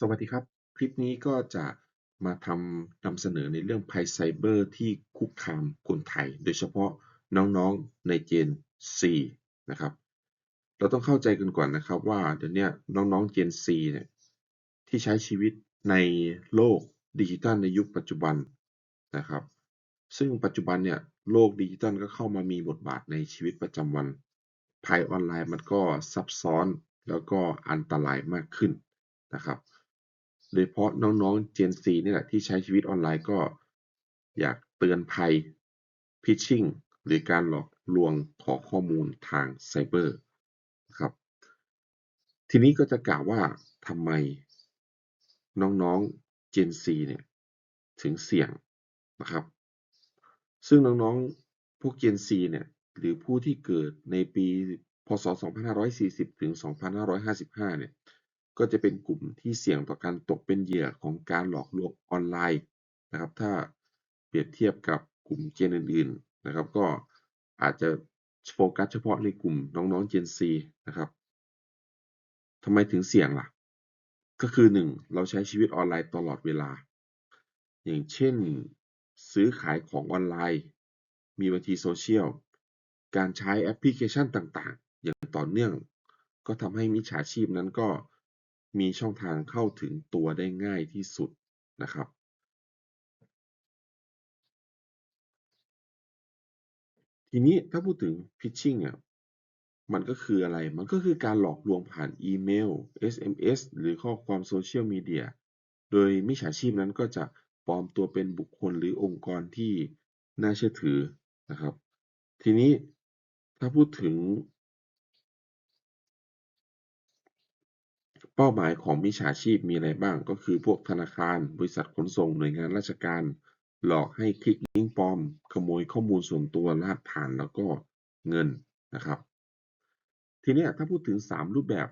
สวัสดีครับ คลิปนี้ก็จะมาทำนำเสนอในเรื่องภัยไซเบอร์ที่คุกคามคนไทย โดยเฉพาะน้องๆในเจน C นะครับ เราต้องเข้าใจกันก่อนนะครับว่าเดี๋ยวนี้น้องๆเจน C เนี่ยที่ใช้ชีวิตในโลกดิจิทัลในยุคปัจจุบันนะครับ ซึ่งปัจจุบันเนี่ยโลกดิจิทัลก็เข้ามามีบทบาทในชีวิตประจำวันภัยออนไลน์มันก็ซับซ้อนแล้วก็อันตรายมากขึ้นนะครับ โดยเฉพาะน้องๆ Gen Z นี่แหละที่ใช้ชีวิตออนไลน์ก็อยากเตือนภัยพิชชิ่งหรือการหลอกลวงขอข้อมูลทางไซเบอร์นะครับ ทีนี้ก็จะกล่าวว่าทำไมน้องๆ Gen Z เนี่ยถึงเสี่ยงนะครับ ซึ่งน้องๆ พวก Gen Z เนี่ยหรือผู้ที่เกิดในปี พศ 2540 ถึง 2555 เนี่ย ก็จะเป็นกลุ่มที่เสี่ยงต่อการตกเป็นเหยื่อของการหลอกลวงออนไลน์นะครับ ถ้าเปรียบเทียบกับกลุ่มเจนอื่น ๆนะครับ ก็อาจจะโฟกัสเฉพาะในกลุ่มน้องๆ Gen Z นะครับทำไมถึงเสี่ยงล่ะ ก็คือ 1. เราใช้ชีวิตออนไลน์ตลอดเวลา อย่างเช่น ซื้อขายของออนไลน์ มีบัญชีโซเชียล การใช้แอปพลิเคชันต่างๆ อย่างต่อเนื่อง ก็ทำให้มิจฉาชีพนั้นก็ มีช่องทางเข้าถึงตัวได้ง่ายที่สุดนะครับ ทีนี้ถ้าพูดถึง Phishing อะมันก็คืออะไร มันก็คือการหลอกลวงผ่านอีเมล SMS หรือข้อความโซเชียลมีเดีย โดยมิจฉาชีพนั้นก็จะปลอมตัวเป็นบุคคลหรือองค์กรที่น่าเชื่อถือนะครับ ทีนี้ถ้าพูดถึง เป้าหมายของมิจฉาชีพมีอะไรบ้าง ก็คือพวกธนาคาร บริษัทขนส่งหน่วยงานราชการ หลอกให้คลิกลิงก์ปลอม ขโมยข้อมูลส่วนตัวรหัสผ่านแล้วก็เงินนะครับ ทีนี้ถ้าพูดถึง 3 รูปแบบ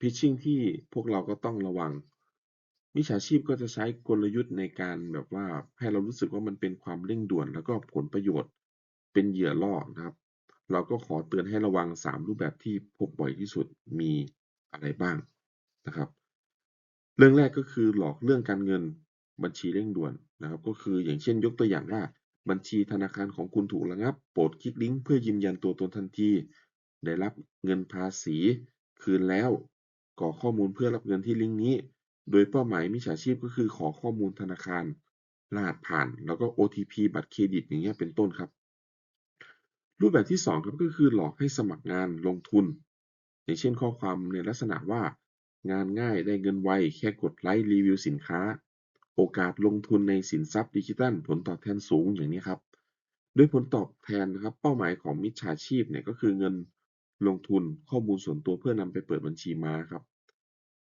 Phishing ที่พวกเราก็ต้องระวังมิจฉาชีพก็จะใช้กลยุทธ์ในการแบบว่าให้เรารู้สึกว่ามันเป็นความเร่งด่วน แล้วก็ผลประโยชน์เป็นเหยื่อล่อนะครับ เราก็ขอเตือนให้ระวัง 3 รูปแบบที่พบบ่อยที่สุดมีอะไรบ้าง นะครับ เรื่องแรกก็คือหลอกเรื่องการเงินบัญชีเร่งด่วนนะครับ ก็คืออย่างเช่นยกตัวอย่างว่า บัญชีธนาคารของคุณถูกระงับ โปรดคลิกลิงก์เพื่อยืนยันตัวตนทันที ได้รับเงินภาษีคืนแล้วกรอกข้อมูลเพื่อรับเงินที่ลิงก์นี้ โดยเป้าหมายมิจฉาชีพก็คือขอข้อมูลธนาคาร รหัสผ่าน แล้วก็ OTP บัตรเครดิตอย่างเงี้ยเป็นต้นครับ รูปแบบที่2ครับก็คือหลอกให้สมัครงานลงทุน อย่างเช่นข้อความในลักษณะว่า งานง่ายได้เงินไว แค่กดไลค์รีวิวสินค้า โอกาสลงทุนในสินทรัพย์ดิจิทัล ผลตอบแทนสูงอย่างนี้ครับด้วยผลตอบแทนนะครับ เป้าหมายของมิจฉาชีพเนี่ยก็คือเงินลงทุนข้อมูลส่วนตัวเพื่อนำไปเปิดบัญชีม้าครับ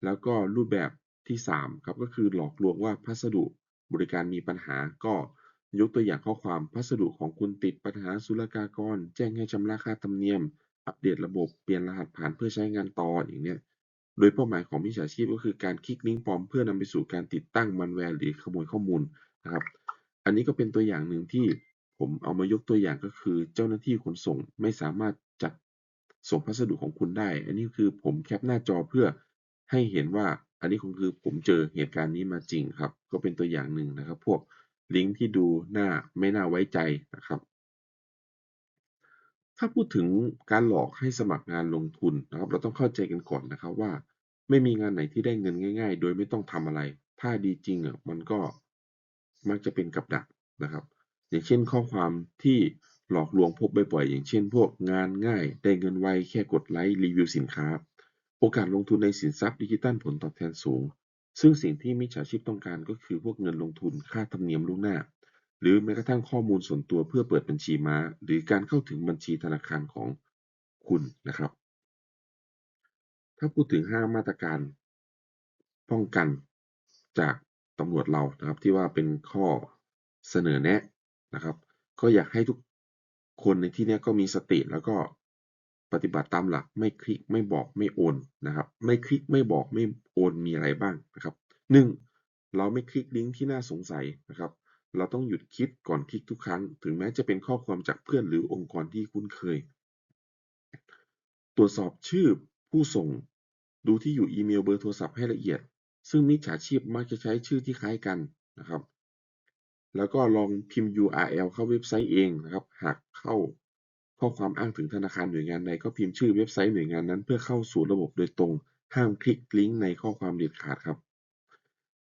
แล้วก็รูปแบบที่3ครับก็คือหลอกลวงว่าพัสดุบริการมีปัญหาก็ยกตัวอย่างข้อความพัสดุของคุณติดปัญหาศุลกากร แจ้งให้ชำระค่าธรรมเนียม อัปเดตระบบเปลี่ยนรหัสผ่านเพื่อใช้งานต่ออย่างเนี้ย โดยเป้าหมายของมิจฉาชีพก็คือการคลิกลิงก์ปลอมเพื่อนำไปสู่การติดตั้งมันแวร์หรือขโมยข้อมูลนะครับ อันนี้ก็เป็นตัวอย่างหนึ่งที่ผมเอามายกตัวอย่างก็คือ เจ้าหน้าที่ขนส่งไม่สามารถจัดส่งพัสดุของคุณได้ อันนี้คือผมแคปหน้าจอเพื่อให้เห็นว่าอันนี้คือผมเจอเหตุการณ์นี้มาจริงครับ ก็เป็นตัวอย่างหนึ่งนะครับ พวกลิงก์ที่ดูน่าไม่น่าไว้ใจนะครับ ถ้าพูดถึงการหลอกให้สมัครงานลงทุนนะครับ เราต้องเข้าใจกันก่อนนะครับว่า ไม่มีงานไหนที่ได้เงินง่าย ๆ โดยไม่ต้องทำอะไร ถ้าดีจริงอะมันก็มักจะเป็นกับดักนะครับ อย่างเช่นข้อความที่หลอกลวงพบบ่อยๆอย่างเช่น พวกงานง่ายได้เงินไวแค่กดไลค์รีวิวสินค้า โอกาสลงทุนในสินทรัพย์ดิจิทัลผลตอบแทนสูง ซึ่งสิ่งที่มิจฉาชีพต้องการก็คือพวกเงินลงทุนค่าธรรมเนียมล่วงหน้า หรือแม้กระทั่งข้อมูลส่วนตัวเพื่อเปิดบัญชีม้า หรือการเข้าถึงบัญชีธนาคารของคุณนะครับ ถ้าพูดถึง 5 มาตรการป้องกันจากตำรวจเรานะครับ ที่ว่าเป็นข้อเสนอแนะนะครับ ก็อยากให้ทุกคนในที่นี้ก็มีสติแล้วก็ปฏิบัติตามหลักไม่คลิกไม่บอกไม่โอนนะครับ ไม่คลิกไม่บอกไม่โอนมีอะไรบ้างนะครับ 1. เราไม่คลิกลิงก์ที่น่าสงสัยนะครับ เราต้องหยุดคิดก่อนคลิกทุกครั้ง ถึงแม้จะเป็นข้อความจากเพื่อนหรือองค์กรที่คุ้นเคย ตรวจสอบชื่อผู้ส่ง ดูที่อยู่อีเมลเบอร์โทรศัพท์ให้ละเอียด ซึ่งมิจฉาชีพมักจะใช้ชื่อที่คล้ายกันนะครับ แล้วก็ลองพิมพ์ URL เข้าเว็บไซต์เองนะครับ หากเข้าข้อความอ้างถึงธนาคารหน่วยงานใดก็พิมพ์ชื่อเว็บไซต์หน่วยงานนั้นเพื่อเข้าสู่ระบบโดยตรง ห้ามคลิกลิงก์ในข้อความเด็ดขาดครับ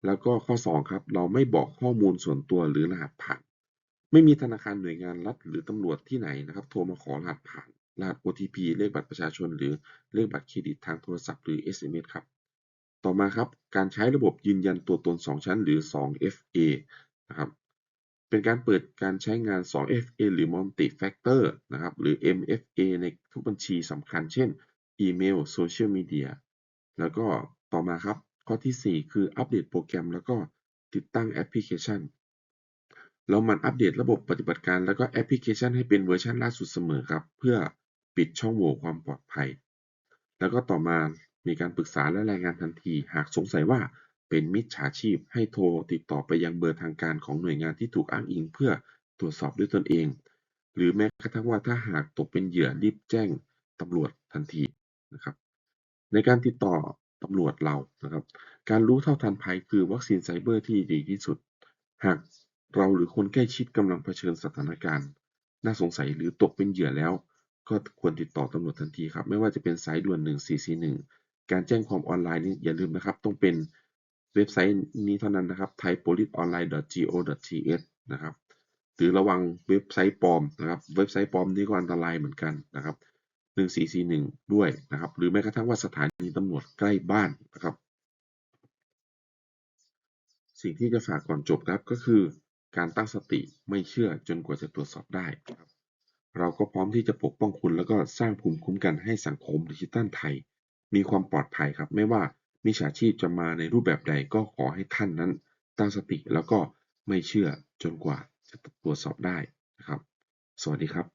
แล้วก็ข้อ 2 ครับ เราไม่บอกข้อมูลส่วนตัวหรือรหัสผ่าน ไม่มีธนาคารหน่วยงานรัฐหรือตำรวจที่ไหนนะครับ โทรมาขอรหัสผ่าน รหัส OTP เลขบัตรประชาชน หรือเลขบัตรเครดิตทางโทรศัพท์หรือ SMS ครับ ต่อมาครับ การใช้ระบบยืนยันตัวตน 2 ชั้นหรือ 2FA นะครับ เป็นการเปิดการใช้งาน 2FA หรือ Multi Factor นะครับ หรือ MFA ในทุกบัญชีสำคัญ เช่น อีเมล โซเชียลมีเดีย แล้วก็ต่อมาครับ ข้อทีสี่ 4 คืออัปเดตโปรแกรม แล้วก็ติดตั้งแอปพลิเคชัน เรามันอัปเดตระบบปฏิบัติการแล้วก็แอปพลิเคชันให้เป็นเวอร์ชันล่าสุดเสมอครับ เพื่อปิดช่องโหว่ความปลอดภัย แล้วก็ต่อมามีการปรึกษาและรายงานทันที หากสงสัยว่าเป็นมิจฉาชีพ ให้โทรติดต่อไปยังเบอร์ทางการของหน่วยงานที่ถูกอ้างอิง เพื่อตรวจสอบด้วยตนเอง หรือแม้กระทั่งว่าถ้าหากตกเป็นเหยื่อรีบแจ้งตำรวจทันทีนะครับ ในการติดต่อ ตำรวจเรานะครับ การรู้เท่าทันภัยคือวัคซีนไซเบอร์ที่ดีที่สุด หากเราหรือคนใกล้ชิดกำลังเผชิญสถานการณ์ น่าสงสัยหรือตกเป็นเหยื่อแล้ว ก็ควรติดต่อตำรวจทันทีครับ ไม่ว่าจะเป็นสายด่วน 1441 การแจ้งความออนไลน์นี่อย่าลืมนะครับ ต้องเป็นเว็บไซต์นี้เท่านั้นนะครับ thaipoliceonline.go.th นะครับหรือระวังเว็บไซต์ปลอมนะครับ เว็บไซต์ปลอมนี่ก็อันตรายเหมือนกันนะครับ 1441 ด้วยนะครับ หรือแม้กระทั่งว่าสถานีตำรวจใกล้บ้านนะครับ สิ่งที่จะฝากก่อนจบครับก็คือ การตั้งสติไม่เชื่อจนกว่าจะตรวจสอบได้ครับเราก็พร้อมที่จะปกป้องคุณ แล้วก็สร้างภูมิคุ้มกันให้สังคมดิจิทัลไทย มีความปลอดภัยครับ ไม่ว่ามิจฉาชีพจะมาในรูปแบบใดก็ขอให้ท่านนั้น ตั้งสติแล้วก็ไม่เชื่อจนกว่าจะตรวจสอบได้นะครับ สวัสดีครับ